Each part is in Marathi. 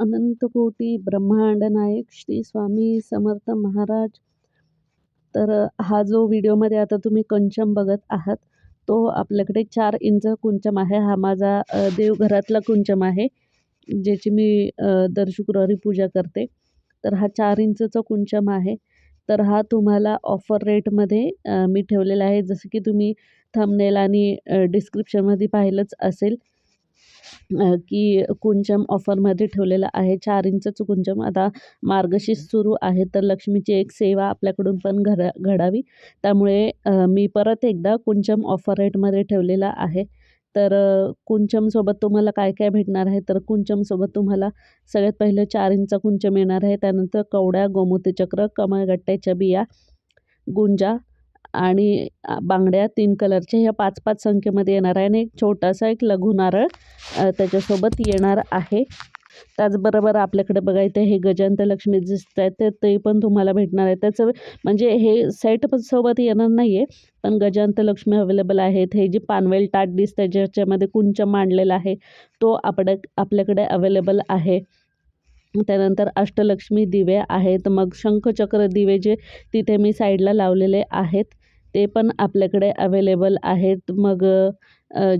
अनंतकोटी ब्रह्मांड नायक श्री स्वामी समर्थ महाराज. तर हा जो व्हिडिओमध्ये आता तुम्ही कंचम बघत आहात तो आपल्याकडे चार इंच कुंचम आहे. हा माझा देवघरातला कुंचम आहे ज्याची मी दर शुक्रवारी पूजा करते. तर हा चार इंचचा कुंचम आहे. तर हा तुम्हाला ऑफर रेटमध्ये मी ठेवलेला आहे. जसं की तुम्ही थंबनेल आणि डिस्क्रिप्शनमध्ये पाहिलंच असेल. की कुंचम ऑफरमध्ये ठेवलेला आहे. चार इंचचं कुंचम आता मार्गशीर्ष सुरू आहे. तर लक्ष्मीची एक सेवा आपल्याकडून पण घरा घडावी. त्यामुळे मी परत एकदा कुंचम ऑफर रेटमध्ये ठेवलेला आहे. तर कुंचमसोबत तुम्हाला काय काय भेटणार आहे? तर कुंचमसोबत तुम्हाला सगळ्यात पहिलं चार इंच कुंचम येणार आहे. त्यानंतर कवड्या गोमूतीचक्र कमळगट्ट्याच्या बिया गुंजा आणि बांगड्या तीन कलरच्या ह्या पाच पाच संख्येमध्ये येणार आहे आणि एक छोटासा एक लघु नारळ त्याच्यासोबत येणार आहे. त्याचबरोबर आपल्याकडे बघायचं हे गजांत लक्ष्मी दिसत आहेत ते ते पण तुम्हाला भेटणार आहे. त्याचं म्हणजे हे सेट पण सोबत येणार नाही आहे पण गजांत लक्ष्मी अवेलेबल आहेत. हे जे पानवेल ताट दिसतं ज्याच्यामध्ये कुंच मांडलेला आहे तो आपल्या आपल्याकडे अवेलेबल आहे. त्यानंतर अष्टलक्ष्मी दिवे आहेत. मग शंखचक्र दिवे जे तिथे मी साईडला लावलेले आहेत. ते पण आपल्याकडे अवेलेबल आहेत. मग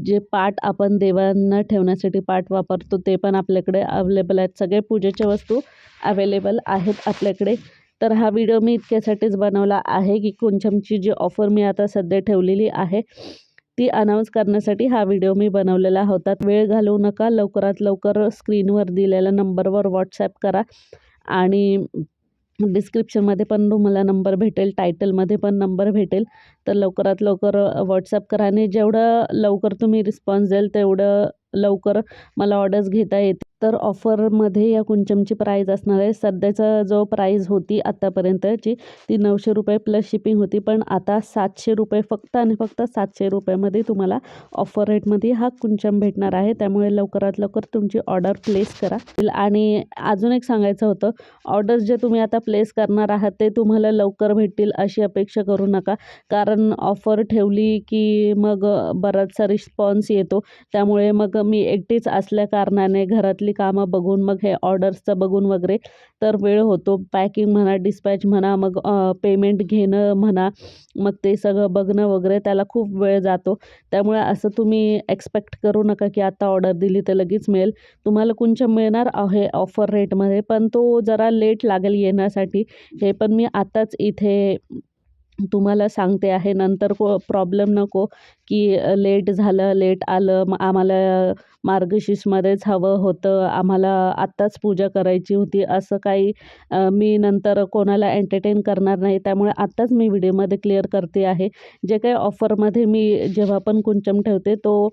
जे पाट आपण देवांना ठेवण्यासाठी पाट वापरतो ते पण आपल्याकडे अवेलेबल आहेत. सगळे पूजेच्या वस्तू अवेलेबल आहेत आपल्याकडे. तर हा व्हिडिओ मी इतक्यासाठीच बनवला आहे की कुंचमची जी ऑफर मी आता सध्या ठेवलेली आहे ती अनाऊन्स करण्यासाठी हा व्हिडिओ मी बनवलेला होता. वेळ घालवू नका. लवकरात लवकर स्क्रीनवर दिलेल्या नंबरवर व्हॉट्सॲप करा. आणि डिस्क्रिप्शनमध्ये पण तुम्हाला नंबर भेटेल टायटलमध्ये पण नंबर भेटेल. तर लवकरात लवकर व्हॉट्सअप करा आणि जेवढं लवकर तुम्ही रिस्पॉन्स द्याल तेवढं लवकर मला ऑर्डर्स घेता येते तर ऑफरमध्ये या कुंचमची प्राईज असणार आहे. सध्याचा जो प्राईज होती आत्तापर्यंतची ती नऊशे रुपये प्लस शिपिंग होती. पण आता सातशे रुपये फक्त आणि फक्त सातशे रुपयामध्ये तुम्हाला ऑफर रेटमध्ये हा कुंचम भेटणार आहे. त्यामुळे लवकरात लवकर तुमची ऑर्डर प्लेस करा. आणि अजून एक सांगायचं होतं. ऑर्डर्स जे तुम्ही आता प्लेस करणार आहात ते तुम्हाला लवकर भेटतील अशी अपेक्षा करू नका. कारण ऑफर ठेवली की मग बराचसा रिस्पॉन्स येतो. त्यामुळे मग मी एकटीच असल्या कारणाने घरातली कामं बघून मग हे ऑर्डर्सचं बघून वगैरे तर वेळ होतो. पॅकिंग म्हणा डिस्पॅच म्हणा मग पेमेंट घेणं म्हणा मग ते सगळं बघणं वगैरे त्याला खूप वेळ जातो. त्यामुळे असं तुम्ही एक्सपेक्ट करू नका की आत्ता ऑर्डर दिली तर लगेच मिळेल. तुम्हाला कुंचम मिळणार आहे ऑफर रेटमध्ये पण तो जरा लेट लागेल येण्यासाठी. हे पण मी आत्ताच इथे तुम्हाला सांगते आहे नंतर को प्रॉब्लेम नको की लेट झालं लेट आलं मग आम्हाला मार्गशीर्षमध्येच हवं होतं आम्हाला आत्ताच पूजा करायची होती असं काही मी नंतर कोणाला एंटरटेन करणार नाही त्यामुळे आत्ताच मी व्हिडिओमध्ये क्लिअर करते आहे. जे काही ऑफरमध्ये मी जेव्हा पण कुंचम ठेवते तो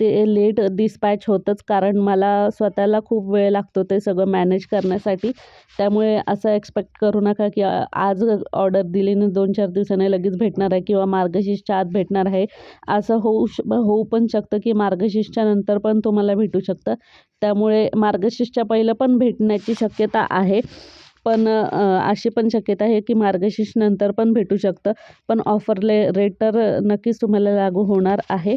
ते लेट डिस्पॅच होतंच कारण मला स्वतःला खूप वेळ लागतो ते सगळं मॅनेज करण्यासाठी. त्यामुळे असं एक्सपेक्ट करू नका की आज ऑर्डर दिली ना दोन चार दिवसाने लगेच भेटणार आहे किंवा मार्गशीर्षच्या आत भेटणार आहे. असं होऊ श होऊ पण शकतं की मार्गशीर्षच्या नंतर पण तुम्हाला भेटू शकतं. त्यामुळे मार्गशीर्षच्या पहिलं पण भेटण्याची शक्यता आहे. पण अशी पण शक्यता आहे की मार्गशीर्ष नंतर पण भेटू शकतं. पण ऑफरले रेट तर नक्कीच तुम्हाला लागू होणार आहे.